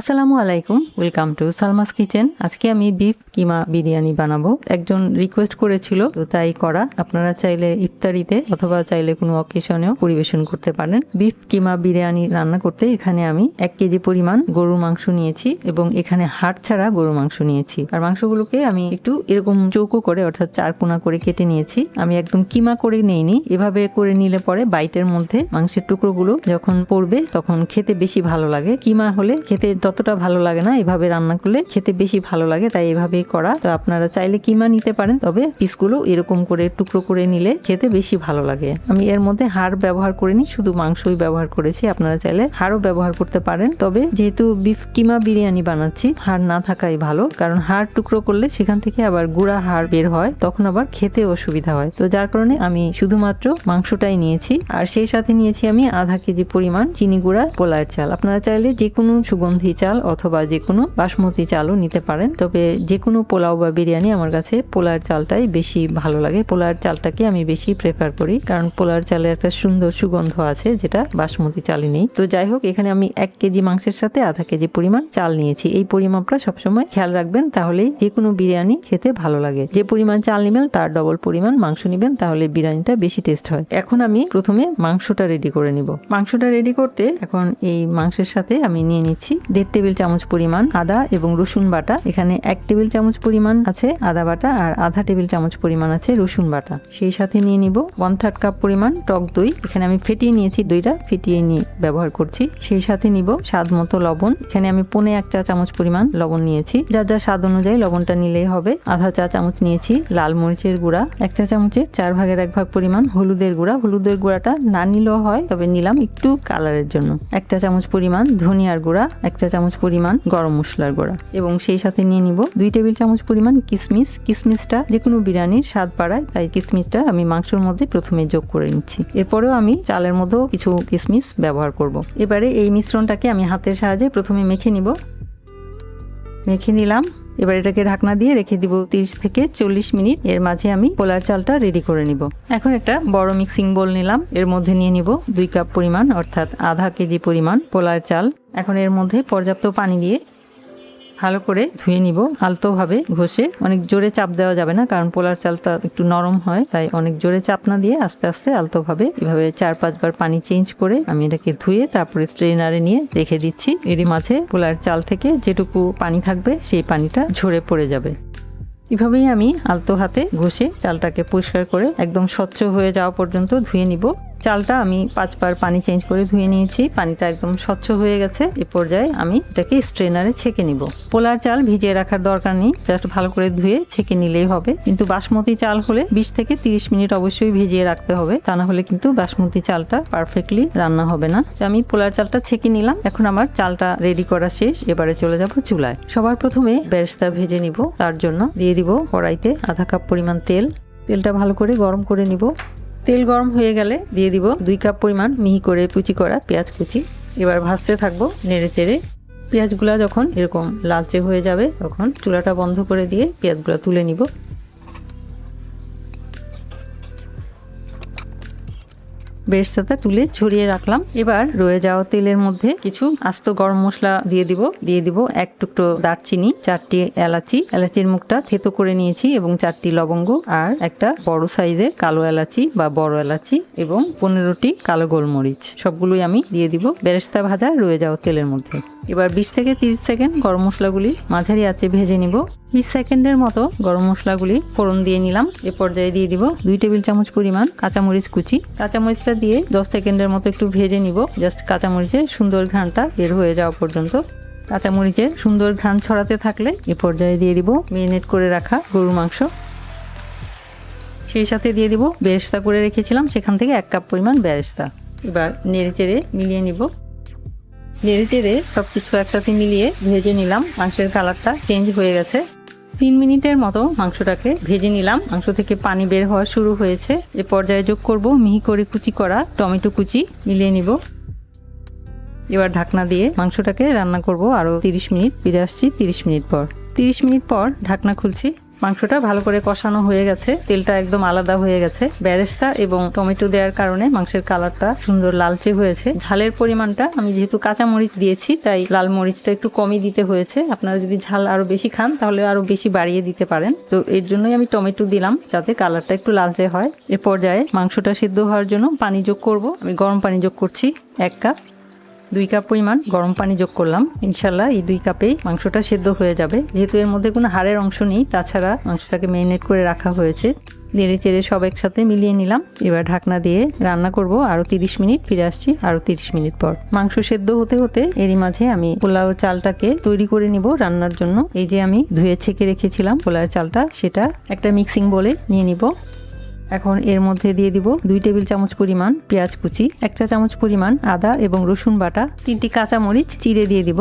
আসসালামু আলাইকুম welcome to Salma's kitchen আজকে আমি বিফ কিমা বিরিয়ানি বানাবো। একজন রিকোয়েস্ট করেছিল, তো তাই করা। আপনারা চাইলে ইফতারিতে অথবা চাইলে কোনো অকেশনেও পরিবেশন করতে পারেন। বিফ কিমা বিরিয়ানি রান্না করতে এখানে আমি এক কেজি পরিমাণ গরুর মাংস নিয়েছি এবং এখানে হাড় ছাড়া গরুর মাংস নিয়েছি। আর মাংসগুলোকে আমি একটু এরকম চৌকো করে, অর্থাৎ চার কোনা করে কেটে নিয়েছি। আমি একদম কিমা করে নেইনি। এভাবে করে নিলে পরে বাইটের মধ্যে মাংসের টুকরোগুলো যখন পড়বে, তখন খেতে বেশি ভালো লাগে। কিমা হলে খেতে ততটা ভালো লাগে না, এভাবে রান্না করলে খেতে বেশি ভালো লাগে, তাই এভাবেই করা। তো আপনারা চাইলে কিমা নিতে পারেন, তবে পিসগুলো এরকম করে টুকরো করে নিলে খেতে বেশি ভালো লাগে। আমি এর মধ্যে হাড় ব্যবহার করিনি, শুধু মাংসই ব্যবহার করেছি, আপনারা চাইলে হাড়ও ব্যবহার করতে পারেন। তবে যেহেতু বিফ কিমা বিরিয়ানি বানাচ্ছি, হাড় না থাকাই ভালো, কারণ হাড় টুকরো করলে সেখান থেকে আবার গুঁড়া হাড় বের হয়, তখন আবার খেতে অসুবিধা হয়। তো যার কারণে আমি শুধুমাত্র মাংসটাই নিয়েছি, আর সেই সাথে নিয়েছি আমি আধা কেজি পরিমাণ চিনি গুঁড়া পোলার চাল। আপনারা চাইলে যে কোনো সুগন্ধি চাল অথবা যে কোনো বাসমতি চালও নিতে পারেন। তবে যে কোনো পোলাও বা বিরিয়ানি আমার কাছে পোলার চালটাই বেশি ভালো লাগে। পোলার চালটাকে আমি বেশি প্রেফার করি, কারণ পোলার চালে একটা সুন্দর সুগন্ধ আছে যেটা বাসমতি চালে নেই। তো যাই হোক, এখানে আমি এক কেজি মাংসের সাথে আধা কেজি পরিমাণ চাল নিয়েছি। এই পরিমাপটা সবসময় খেয়াল রাখবেন, তাহলেই যে কোনো বিরিয়ানি খেতে ভালো লাগে। যে পরিমাণ চাল নেবেন, তার ডবল পরিমাণ মাংস নেবেন, তাহলে বিরিয়ানিটা বেশি টেস্ট হয়। এখন আমি প্রথমে মাংসটা রেডি করে নিব। মাংসটা রেডি করতে এখন এই মাংসের সাথে আমি নিয়ে নিচ্ছি দেড় টেবিল চামচ পরিমাণ আদা এবং রসুন বাটা। এখানে এক টেবিল চামচ পরিমাণ আছে আদা বাটা আর আধা টেবিল চামচ পরিমাণ আছে রসুন বাটা। সেই সাথে নিয়ে নিব ওয়ান থার্ড কাপ পরিমাণ টক দই। এখানে আমি ফেটিয়ে নিয়েছি দইটা, ফেটিয়ে নিয়ে ব্যবহার করছি। সেই সাথে নিব স্বাদ মতো লবণ। এখানে আমি পনে এক চা চামচ পরিমাণ লবণ নিয়েছি। যার যা স্বাদ অনুযায়ী লবণটা নিলেই হবে। আধা চা চামচ নিয়েছি লাল মরিচের গুঁড়া। এক চা চামচের চার ভাগের এক ভাগ পরিমাণ হলুদের গুঁড়া। হলুদের গুঁড়াটা না নিলেও হয়, তবে নিলাম একটু কালারের জন্য। এক চা চামচ পরিমাণ ধনিয়ার গুঁড়া। এক চা চামচ পরিমাণ গরম মশলার গুঁড়া এবং সেই সাথে নিয়ে নিব দুই টেবিল চামচ পরিমাণ কিসমিস। কিসমিসটা যে কোনো বিরিয়ানির স্বাদ বাড়ায়, তাই কিসমিসটা আমি মাংসের মধ্যে প্রথমে যোগ করে নিচ্ছি। এরপরেও আমি চালের মধ্যেও কিছু কিসমিস ব্যবহার করব। এবারে এই মিশ্রণটাকে আমি হাতের সাহায্যে প্রথমে মেখে নিব। মেখে নিলাম। এবার এটাকে ঢাকনা দিয়ে রেখে দিব তিরিশ থেকে চল্লিশ মিনিট। এর মাঝে আমি পোলার চালটা রেডি করে নিব। এখন একটা বড় মিক্সিং বোল নিলাম। এর মধ্যে নিয়ে নিব দুই কাপ পরিমাণ, অর্থাৎ আধা কেজি পরিমাণ পোলার চাল। এখন এর মধ্যে পর্যাপ্ত পানি দিয়ে ভালো করে ধুয়ে নিব। আলতোভাবে ঘষে অনেক জোরে চাপ দেওয়া যাবে না, কারণ পোলার চালটা একটু নরম হয়, তাই অনেক জোরে চাপ না দিয়ে আস্তে আস্তে আলতোভাবে এভাবে চার পাঁচবার পানি চেঞ্জ করে আমি এটাকে ধুয়ে তারপরে স্ট্রেনারে নিয়ে রেখে দিচ্ছি। এরই মাঝে পোলার চাল থেকে যেটুকু পানি থাকবে সেই পানিটা ঝরে পড়ে যাবে। এভাবেই আমি আলতো হাতে ঘষে চালটাকে পরিষ্কার করে একদম স্বচ্ছ হয়ে যাওয়া পর্যন্ত ধুয়ে নিব। চালটা আমি পাঁচবার পানি চেঞ্জ করে ধুয়ে নিয়েছি। পানিটা একদম স্বচ্ছ হয়ে গেছে। এ পর্যায়ে আমি এটাকে স্ট্রেনারে ছেঁকে নিব। পোলার চাল ভিজিয়ে রাখার দরকার নেই। জাস্ট ভালো করে ধুয়ে ছেঁকে নিলেই হবে। কিন্তু বাসমতি চাল হলে বিশ থেকে তিরিশ মিনিট অবশ্যই ভিজিয়ে রাখতে হবে। তা না হলে কিন্তু বাসমতি চালটা পারফেক্টলি রান্না হবে না। আমি পোলার চালটা ছেঁকে নিলাম। এখন আমার চালটা রেডি করা শেষ। এবারে চলে যাব চুলায়। সবার প্রথমে বেরেস্তা ভেজে নিব। তার জন্য দিয়ে দিব কড়াইতে আধা কাপ পরিমাণ তেল। তেলটা ভালো করে গরম করে নিব। তেল গরম হয়ে গেলে দিয়ে দিব দুই কাপ পরিমাণ মিহি করে কুচি করা পেঁয়াজ কুচি। এবার ভাজতে থাকব নেড়ে চেড়ে। পেঁয়াজগুলা যখন এরকম লালচে হয়ে যাবে, তখন চুলাটা বন্ধ করে দিয়ে পেঁয়াজগুলো তুলে নিব। বেরেস্তাটা তুলে ছড়িয়ে রাখলাম। এবার রয়ে যাওয়া তেলের মধ্যে কিছু আস্ত গরম মশলা দিয়ে দিব। দিয়ে দিব এক টুকরো দারচিনি, চারটি এলাচি। এলাচির মুখটা থেতো করে নিয়েছি এবং চারটি লবঙ্গ আর একটা বড় সাইজের কালো এলাচি বা বড় এলাচি এবং পনেরোটি কালো গোলমরিচ। সবগুলোই আমি দিয়ে দিব। বেরেস্তা ভাজা রয়ে যাওয়া তেলের মধ্যে। এবার বিশ থেকে তিরিশ সেকেন্ড গরম মশলাগুলি মাঝারি আছে ভেজে নিব। বিশ সেকেন্ডের মতো গরম মশলাগুলি ফোড়ন দিয়ে নিলাম। এ পর্যায়ে দিয়ে দিব দুই টেবিল চামচ পরিমাণ কাঁচামরিচ কুচি। কাঁচামরিচটা দিয়ে দশ সেকেন্ডের মতো একটু ভেজে নিব। জাস্ট কাঁচামরিচের সুন্দর ঘ্রাণটা বের হয়ে যাওয়া পর্যন্ত। কাঁচামরিচের সুন্দর ঘ্রাণ ছড়াতে থাকলে এ পর্যায়ে দিয়ে দিব মেরিনেট করে রাখা গরুর মাংস। সেই সাথে দিয়ে দিব বেরেস্তা করে রেখেছিলাম, সেখান থেকে এক কাপ পরিমাণ বেরেস্তা। এবার নেড়ে চেড়ে মিলিয়ে নিব। নেড়ে চেড়ে সব কিছু একসাথে মিলিয়ে ভেজে নিলাম। মাংসের কালারটা চেঞ্জ হয়ে গেছে। তিন মিনিটের মতো মাংসটাকে ভেজে নিলাম। মাংস থেকে পানি বের হওয়া শুরু হয়েছে। এ পর্যায়ে যোগ করব মিহি করে কুচি করা টমেটো কুচি, মিলিয়ে নিব। এবার ঢাকনা দিয়ে মাংসটাকে রান্না করব আরও তিরিশ মিনিট। ফিরে আসছি তিরিশ মিনিট পর। তিরিশ মিনিট পর ঢাকনা খুলছি। মাংসটা ভালো করে কষানো হয়ে গেছে। তেলটা একদম আলাদা হয়ে গেছে। ব্যারেস্তা এবং টমেটো দেওয়ার কারণে মাংসের কালারটা সুন্দর লালচে হয়েছে। ঝালের পরিমাণটা আমি যেহেতু কাঁচা মরিচ দিয়েছি, তাই লাল মরিচটা একটু কমই দিতে হয়েছে। আপনারা যদি ঝাল আরও বেশি খান, তাহলে আরও বেশি বাড়িয়ে দিতে পারেন। তো এর জন্যই আমি টমেটো দিলাম, যাতে কালারটা একটু লালচে হয়। এ পর্যায়ে মাংসটা সিদ্ধ হওয়ার জন্য পানি যোগ করব। আমি গরম পানি যোগ করছি, এক কাপ। দুই কাপ পরিমাণ গরম পানি যোগ করলাম। ইনশাল্লাহ এই দুই কাপেই মাংসটা সেদ্ধ হয়ে যাবে। যেহেতু এর মধ্যে কোনো হাড়ের অংশ নেই, তাছাড়া মাংসটাকে ম্যারিনেট করে রাখা হয়েছে। নেড়ে চেড়ে সব একসাথে মিলিয়ে নিলাম। এবার ঢাকনা দিয়ে রান্না করব আরও তিরিশ মিনিট। ফিরে আসছি আরও তিরিশ মিনিট পর। মাংস সেদ্ধ হতে হতে এরই মাঝে আমি পোলাও চালটাকে তৈরি করে নিব রান্নার জন্য। এই যে আমি ধুয়ে ছেঁকে রেখেছিলাম পোলাও চালটা, সেটা একটা মিক্সিং বলে নিয়ে নিব। এখন এর মধ্যে দিয়ে দিব দুই টেবিল চামচ পরিমাণ পেঁয়াজ কুচি এক চা চামচ পরিমাণ আদা এবং রসুন বাটা, তিনটি কাঁচা মরিচ চিড়ে দিয়ে দিব।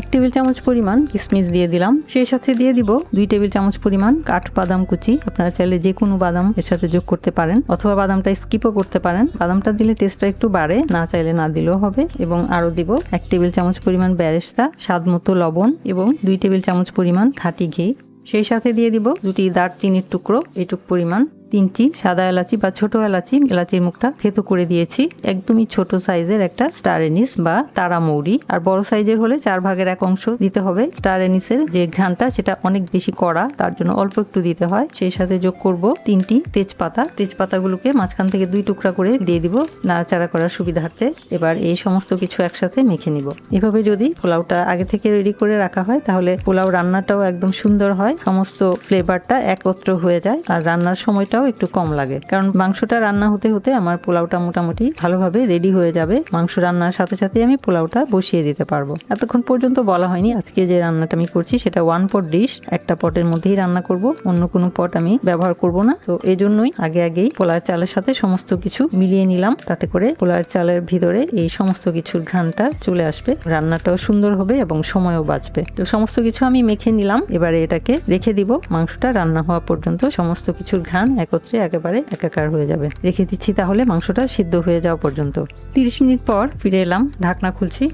এক টেবিল চামচ পরিমাণ কিশমিশ দিয়ে দিলাম। সেই সাথে দিয়ে দিব দুই টেবিল চামচ পরিমাণ কাঠ বাদাম কুচি। আপনারা চাইলে যে কোনো বাদাম এর সাথে যোগ করতে পারেন অথবা বাদামটা স্কিপও করতে পারেন। বাদামটা দিলে টেস্টটা একটু বাড়ে, না চাইলে না দিলেও হবে। এবং আরও দিব এক টেবিল চামচ পরিমাণ ব্যারেস্তা স্বাদ মতো লবণ এবং দুই টেবিল চামচ পরিমাণ খাঁটি ঘি। সেই সাথে দিয়ে দিব দুটি দারচিনির টুকরো এটুক পরিমাণ। তিনটি, সাদা এলাচি বা ছোট এলাচি, এলাচির মুখটা থেতো করে দিয়েছি। একদমই ছোট সাইজের একটা স্টার এনিস বা তারা মৌরি। আর বড় সাইজের হলে চার ভাগের এক অংশ দিতে হবে। স্টার এনিসের যে ঘ্রানটা সেটা অনেক বেশি কড়া, তার জন্য অল্প একটু দিতে হয়। সেই সাথে যোগ করব তিনটি তেজপাতা। তেজপাতাগুলোকে মাঝখান থেকে দুই টুকরা করে দিয়ে দিব নাড়াচাড়া করার সুবিধার্থে। এবার এই সমস্ত কিছু একসাথে মেখে নিব। এভাবে যদি পোলাওটা আগে থেকে রেডি করে রাখা হয়, তাহলে পোলাও রান্নাটাও একদম সুন্দর হয়। সমস্ত ফ্লেভারটা একত্র হয়ে যায়। আর রান্নার সময়টাও একটু কম লাগে। কারণ মাংসটা রান্না হতে হতে আমার পোলাওটা মোটামুটি ভালোভাবে রেডি হয়ে যাবে। মাংস রান্নার সাথে সাথে আমি পোলাওটা বসিয়ে দিতে পারব। এতক্ষণ পর্যন্ত বলা হয়নি আজকে যে রান্নাটা আমি করছি, সেটা ওয়ান পট ডিশ একটা পটের মধ্যেই রান্না করব, অন্য কোনো পট আমি ব্যবহার করব না। তো এই জন্যই আগে আগেই পোলার চালের সাথে সমস্ত কিছু মিলিয়ে নিলাম। তাতে করে পোলার চালের ভিতরে এই সমস্ত কিছুর ঘ্রাণটা চলে আসবে। রান্নাটাও সুন্দর হবে এবং সময়ও বাঁচবে। তো সমস্ত কিছু আমি মেখে নিলাম। এবারে এটাকে রেখে দিব। মাংসটা রান্না হওয়া পর্যন্ত সমস্ত কিছুর ঘ্রাণ একত্রে একেবারে একাকার হয়ে যাবে। রেখে দিচ্ছি তাহলে মাংসটা সিদ্ধ হয়ে যাওয়া পর্যন্ত। তিরিশ মিনিট পর ফিরে এলাম, ঢাকনা খুলছি।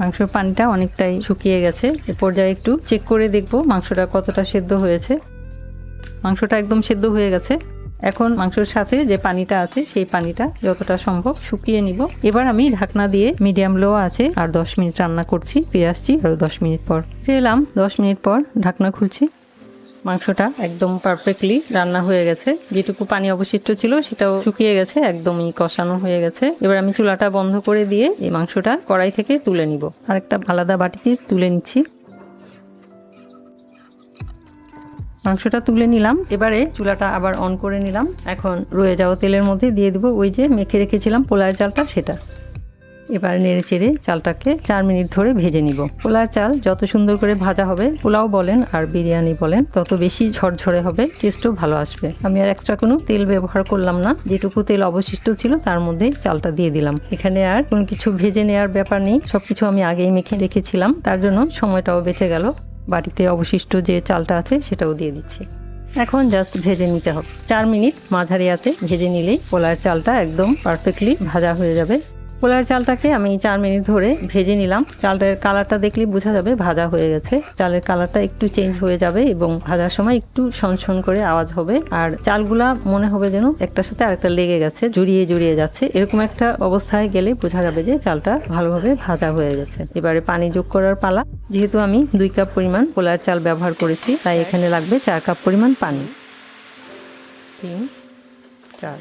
মাংসের পানিটা অনেকটাই শুকিয়ে গেছে। এ পর্যায়ে একটু চেক করে দেখব মাংসটা কতটা সেদ্ধ হয়েছে। মাংসটা একদম সেদ্ধ হয়ে গেছে। এখন মাংসের সাথে যে পানিটা আছে, সেই পানিটা যতটা সম্ভব শুকিয়ে নিব। এবার আমি ঢাকনা দিয়ে মিডিয়াম লো আছে আর দশ মিনিট রান্না করছি, ফিরে আসছি আরও দশ মিনিট পর। ফিরে এলাম, দশ মিনিট পর ঢাকনা খুলছি। মাংসটা একদম পারফেক্টলি রান্না হয়ে গেছে। যেটুকু পানি অবশিষ্ট ছিল সেটাও শুকিয়ে গেছে, একদমই কষানো হয়ে গেছে। এবার আমি চুলাটা বন্ধ করে দিয়ে এই মাংসটা কড়াই থেকে তুলে নিব। আর একটা আলাদা বাটিতে তুলে নিচ্ছি। মাংসটা তুলে নিলাম। এবারে চুলাটা আবার অন করে নিলাম। এখন রয়ে যাওয়া তেলের মধ্যে দিয়ে দেবো ওই যে মেখে রেখেছিলাম পোলার চালটা, সেটা। এবার নেড়ে চেড়ে চালটাকে চার মিনিট ধরে ভেজে নিব। পোলার চাল যত সুন্দর করে ভাজা হবে, পোলাও বলেন আর বিরিয়ানি বলেন, তত বেশি ঝরঝরে হবে টেস্টও ভালো আসবে। আমি আর এক্সট্রা কোনো তেল ব্যবহার করলাম না, যেটুকু তেল অবশিষ্ট ছিল তার মধ্যেই চালটা দিয়ে দিলাম। এখানে আর কোনো কিছু ভেজে নেওয়ার ব্যাপার নেই, সবকিছু আমি আগেই মেখে রেখেছিলাম, তার জন্য সময়টাও বেঁচে গেল। বাড়িতে অবশিষ্ট যে চালটা আছে সেটাও দিয়ে দিচ্ছি। এখন জাস্ট ভেজে নিতে হবে। চার মিনিট মাঝারি আতে ভেজে নিলেই পোলার চালটা একদম পারফেক্টলি ভাজা হয়ে যাবে। পোলার চালটাকে আমি চার মিনিট ধরে ভেজে নিলাম। চালটার কালারটা দেখলেই বোঝা যাবে ভাজা হয়ে গেছে। চালের কালারটা একটু চেঞ্জ হয়ে যাবে এবং ভাজার সময় একটু সনসন করে আওয়াজ হবে। আর চালগুলা মনে হবে যেন একটার সাথে আরেকটা লেগে গেছে, জড়িয়ে জড়িয়ে যাচ্ছে। এরকম একটা অবস্থায় গেলে বোঝা যাবে যে চালটা ভালোভাবে ভাজা হয়ে গেছে। এবারে পানি যোগ করার পালা। যেহেতু আমি দুই কাপ পরিমাণ পোলার চাল ব্যবহার করেছি, তাই এখানে লাগবে চার কাপ পরিমাণ পানি। তিন, চার।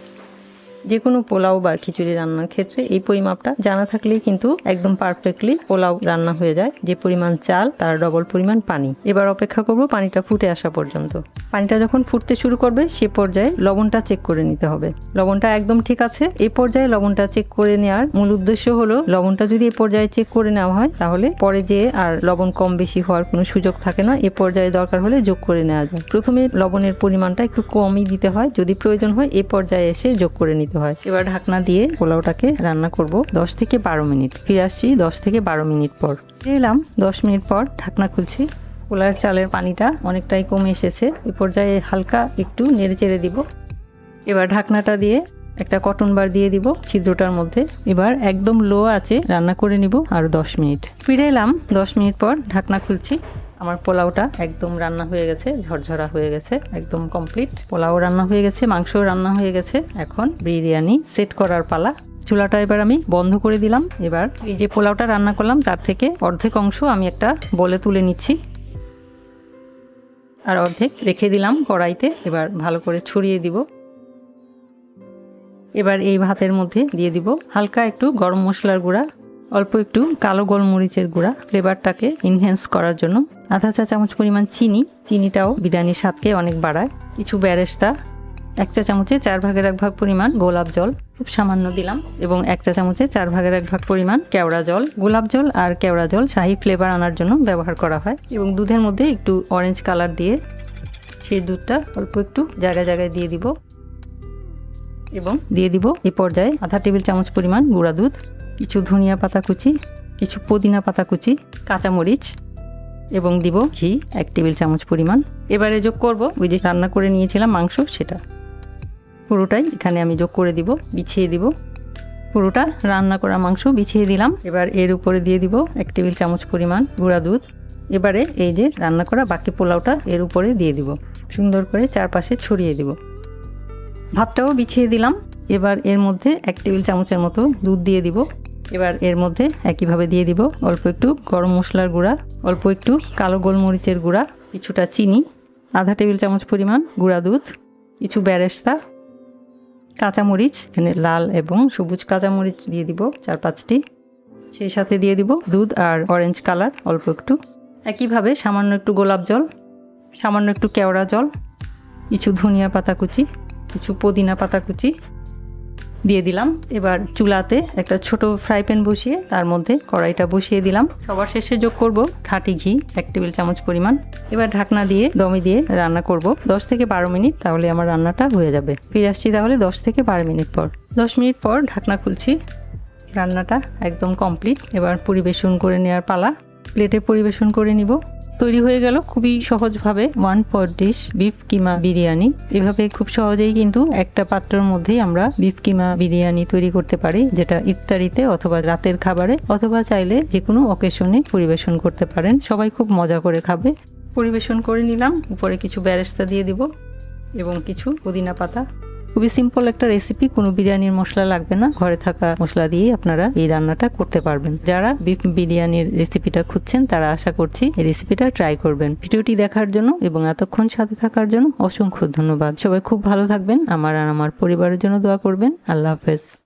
যে কোনো পোলাও বা খিচুড়ি রান্নার ক্ষেত্রে এই পরিমাপটা জানা থাকলেই কিন্তু একদম পারফেক্টলি পোলাও রান্না হয়ে যায়। যে পরিমাণ চাল, তার ডবল পরিমাণ পানি। এবার অপেক্ষা করব পানিটা ফুটে আসা পর্যন্ত। পানিটা যখন ফুটতে শুরু করবে, সে পর্যায়ে লবণটা চেক করে নিতে হবে। লবণটা একদম ঠিক আছে। এই পর্যায়ে লবণটা চেক করে নেওয়ার মূল উদ্দেশ্য হলো, লবণটা যদি এ পর্যায়ে চেক করে নেওয়া হয়, তাহলে পরে যে আর লবণ কম বেশি হওয়ার কোনো সুযোগ থাকে না, এ পর্যায়ে দরকার হলে যোগ করে নেওয়া যায়। প্রথমে লবণের পরিমাণটা একটু কমই দিতে হয়। যদি প্রয়োজন হয়, এ পর্যায়ে এসে যোগ করে নিতে হয়। এবার ঢাকনা দিয়ে পোলাওটাকে রান্না করব। দশ থেকে বারো মিনিট। ফিরে আসছি দশ থেকে বারো মিনিট পর। ফিরে এলাম দশ মিনিট পর ঢাকনা খুলছি। পোলার চালের পানিটা অনেকটাই কমে এসেছে। এ পর্যায়ে হালকা একটু নেড়ে চেড়ে দিব। এবার ঢাকনাটা দিয়ে একটা কটন বার দিয়ে দিব ছিদ্রটার মধ্যে। এবার একদম লো আছে রান্না করে নিব আর দশ মিনিট। ফিরে এলাম দশ মিনিট পর ঢাকনা খুলছি। আমার পোলাওটা একদম রান্না হয়ে গেছে, ঝরঝরা হয়ে গেছে, একদম কমপ্লিট পোলাও রান্না হয়ে গেছে, মাংসও রান্না হয়ে গেছে। এখন বিরিয়ানি সেট করার পালা। চুলাটা এবার আমি বন্ধ করে দিলাম। এবার এই যে পোলাওটা রান্না করলাম, তার থেকে অর্ধেক অংশ আমি একটা বলে তুলে নিচ্ছি। আর অর্ধেক রেখে দিলাম কড়াইতে। এবার ভালো করে ছড়িয়ে দিব। এবার এই ভাতের মধ্যে দিয়ে দিব হালকা একটু গরম মশলার গুঁড়া, অল্প একটু কালো গোলমরিচের গুঁড়া ফ্লেভারটাকে ইনহ্যান্স করার জন্য। আধা চা চামচ পরিমাণ চিনি। চিনিটাও বিরিয়ানির স্বাদকে অনেক বাড়ায়। কিছু ব্যারেস্তা, এক চা চামচে চার ভাগের এক ভাগ পরিমাণ গোলাপ জল খুব সামান্য দিলাম এবং এক চা চামচে চার ভাগের এক ভাগ পরিমাণ কেওড়া জল। গোলাপ জল আর কেওড়া জল শাহি ফ্লেভার আনার জন্য ব্যবহার করা হয় এবং দুধের মধ্যে একটু অরেঞ্জ কালার দিয়ে সেই দুধটা অল্প একটু জায়গায় জায়গায় দিয়ে দিব এবং দিয়ে দিব এই পর্যায়ে আধা টেবিল চামচ পরিমাণ গুঁড়া দুধ, কিছু ধনিয়া পাতা কুচি, কিছু পুদিনা পাতা কুচি, কাঁচামরিচ এবং দিব ঘি, এক টেবিল চামচ পরিমাণ। এবারে যোগ করব, ওই যে রান্না করে নিয়েছিলাম মাংস, সেটা। পুরোটাই এখানে আমি যোগ করে দিব, বিছিয়ে দিব। পুরোটা রান্না করা মাংস বিছিয়ে দিলাম। এবার এর উপরে দিয়ে দিব এক টেবিল চামচ পরিমাণ গুঁড়া দুধ। এবারে এই যে রান্না করা বাকি পোলাওটা এর উপরে দিয়ে দিব। সুন্দর করে চারপাশে ছড়িয়ে দিব। ভাতটাও বিছিয়ে দিলাম। এবার এর মধ্যে এক টেবিল চামচের মতো দুধ দিয়ে দিব। এবার এর মধ্যে একইভাবে দিয়ে দিব অল্প একটু গরম মশলার গুঁড়া, অল্প একটু কালো গোলমরিচের গুঁড়া, কিছুটা চিনি, আধা টেবিল চামচ পরিমাণ গুঁড়া দুধ, কিছু ব্যারেস্তা, কাঁচামরিচ, এখানে লাল এবং সবুজ কাঁচামরিচ দিয়ে দিব চার পাঁচটি। সেই সাথে দিয়ে দিব দুধ আর অরেঞ্জ কালার অল্প একটু। একইভাবে সামান্য একটু গোলাপ জল, সামান্য একটু কেওড়া জল, কিছু ধনিয়া পাতা কুচি, কিছু পুদিনা পাতা কুচি দিয়ে দিলাম। এবার চুলাতে একটা ছোট ফ্রাই প্যান বসিয়ে তার মধ্যে কড়াইটা বসিয়ে দিলাম। সবার শেষে যোগ করব খাঁটি ঘি, এক টেবিল চামচ পরিমাণ। এবার ঢাকনা দিয়ে দমে দিয়ে রান্না করব। দশ থেকে বারো মিনিট তাহলে আমার রান্নাটা হয়ে যাবে। ফিরে আসছি তাহলে দশ থেকে বারো মিনিট পর। দশ মিনিট পর ঢাকনা খুলছি। রান্নাটা একদম কমপ্লিট এবার পরিবেশন করে নেওয়ার পালা। প্লেটে পরিবেশন করে নিব। তৈরি হয়ে গেল খুবই সহজভাবে one pot dish beef keema biryani এভাবে খুব সহজেই কিন্তু একটা পাত্রের মধ্যেই আমরা বিফ কিমা বিরিয়ানি তৈরি করতে পারি, যেটা ইফতারিতে অথবা রাতের খাবারে অথবা চাইলে যে কোনো অকেশনে পরিবেশন করতে পারেন। সবাই খুব মজা করে খাবে। পরিবেশন করে নিলাম। উপরে কিছু ব্যারেস্তা দিয়ে দিব এবং কিছু পুদিনা পাতা। খুবই সিম্পল একটা রেসিপি কোনো বিরিয়ানির মশলা লাগবে না। ঘরে থাকা মশলা দিয়েই আপনারা এই রান্নাটা করতে পারবেন। যারা বিফ বিরিয়ানির রেসিপিটা খুঁজছেন, তারা আশা করছি এই রেসিপিটা ট্রাই করবেন। ভিডিওটি দেখার জন্য এবং এতক্ষণ সাথে থাকার জন্য অসংখ্য ধন্যবাদ। সবাই খুব ভালো থাকবেন। আমার আর আমার পরিবারের জন্য দোয়া করবেন। আল্লাহ হাফেজ।